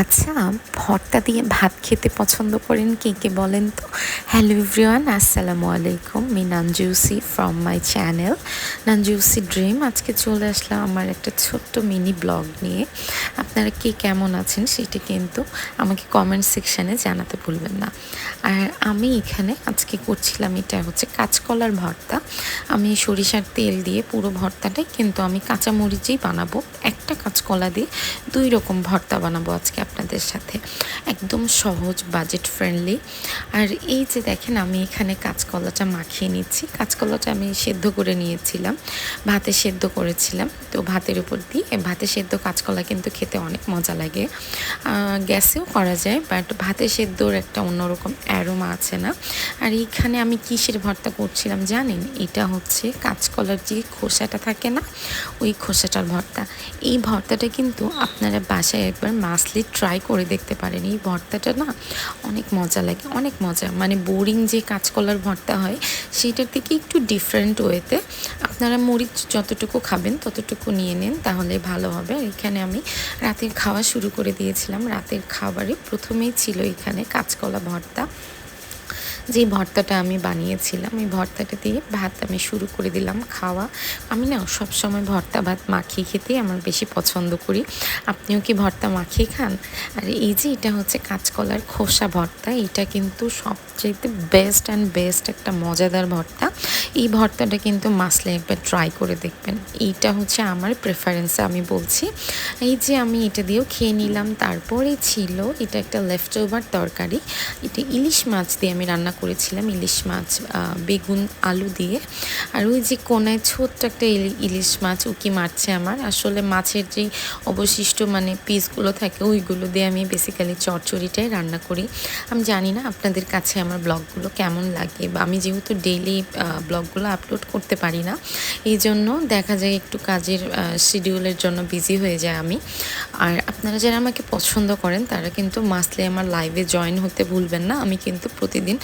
আচ্ছা ভর্তা দিয়ে ভাত খেতে পছন্দ করেন কে কে বলেন তো? হ্যালো এভরিওয়ান আসসালামু আলাইকুম। Me Nanjusi from my channel Nanjusi dream আজকে চলে আসলাম আমার একটা ছোট্ট মিনি ব্লগ নিয়ে। আপনারা কে কেমন আছেন সেটি কিন্তু আমাকে কমেন্ট সেকশানে জানাতে ভুলবেন না। আর আমি এখানে আজকে করছিলাম এটা হচ্ছে কাঁচকলার ভর্তা। আমি সরিষার তেল দিয়ে পুরো ভর্তাটাই কিন্তু আমি কাঁচামরিচেই বানাবো। একটা কাঁচকলা দিয়ে দুই রকম ভর্তা বানাবো আজকে আপনাদের সাথে। একদম সহজ বাজেট ফ্রেন্ডলি আর এই যে দেখেন, আমি এখানে কাঁচকলাটা মাখিয়ে নিচ্ছি। কাঁচকলাটা আমি সেদ্ধ করে নিয়েছিলাম, ভাতে সেদ্ধ করেছিলাম। তো ভাতের উপর দিয়ে, ভাতে সেদ্ধ কাঁচকলা কিন্তু খেতে অনেক মজা লাগে। গ্যাসেও করা যায় বাট ভাতে সেদ্ধর একটা অন্যরকম অ্যারোমা আছে না। আর এইখানে আমি কিসের ভর্তা করছিলাম জানেন? এটা হচ্ছে কাঁচকলার যে খোসাটা থাকে না, ওই খোসাটার ভর্তা। এই ভর্তাটা কিন্তু আপনারা বাসায় একবার মাসলি ট্রাই করে দেখতে পারেন। এই ভর্তাটা না অনেক মজা লাগে, অনেক মজা। মানে বোরিং যে কাঁচকলার ভর্তা হয় সেইটার থেকে একটু ডিফারেন্ট ওয়েতে আপনারা মরিচ যতটুকু খাবেন ততটুকু নিয়ে নেন, তাহলে ভালো হবে। আর এখানে আমি রাতের খাওয়া শুরু করে দিয়েছিলাম। রাতের খাবারে প্রথমেই ছিল এখানে কাঁচকলা ভর্তা। যে ভর্তাটা আমি বানিয়েছিলাম, এই ভর্তাটা দিয়ে ভাত আমি শুরু করে দিলাম খাওয়া। আমি না সব সময় ভর্তা ভাত মাখিয়ে খেতেই আমার বেশি পছন্দ করি। আপনিও কি ভর্তা মাখিয়ে খান? আর এই যে এটা হচ্ছে কাঁচকলার খোসা ভর্তা, এটা কিন্তু সবচেয়ে বেস্ট অ্যান্ড বেস্ট একটা মজাদার ভর্তা। এই ভর্তাটা কিন্তু মাসলে একবার ট্রাই করে দেখবেন। এইটা হচ্ছে আমার প্রেফারেন্স আমি বলছি। এই যে আমি এটা দিয়েও খেয়ে নিলাম, তারপরে ছিল এটা একটা লেফট ওভার তরকারি। এটা ইলিশ মাছ দিয়ে আমি রান্না করেছিলাম ইলিশ মাছ বেগুন, আলু দিয়ে। আর ওই যে কোনায় ছোট্ট একটা ইলিশ মাছ উকি মারছে আমার। আসলে মাছের যেই অবশিষ্ট মানে পিসগুলো থাকে, ওইগুলো দিয়ে আমি বেসিক্যালি চটচড়িটাই রান্না করি। আমি জানি না আপনাদের কাছে আমার ব্লগগুলো কেমন লাগে বা আমি যেহেতু ডেইলি ব্লগগুলো আপলোড করতে পারি না, এই জন্য দেখা যায় একটু কাজের শিডিউলের জন্য বিজি হয়ে যায় আমি। আর আপনারা যারা আমাকে পছন্দ করেন, তারা কিন্তু মাসলে আমার লাইভে জয়েন হতে ভুলবেন না। আমি কিন্তু প্রতিদিন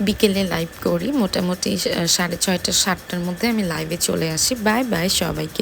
বিকেলে লাইভ করি। মোটামুটি সাড়ে ছয়টা, সাতটার মধ্যে আমি লাইভে চলে আসি। বাই বাই সবাইকে।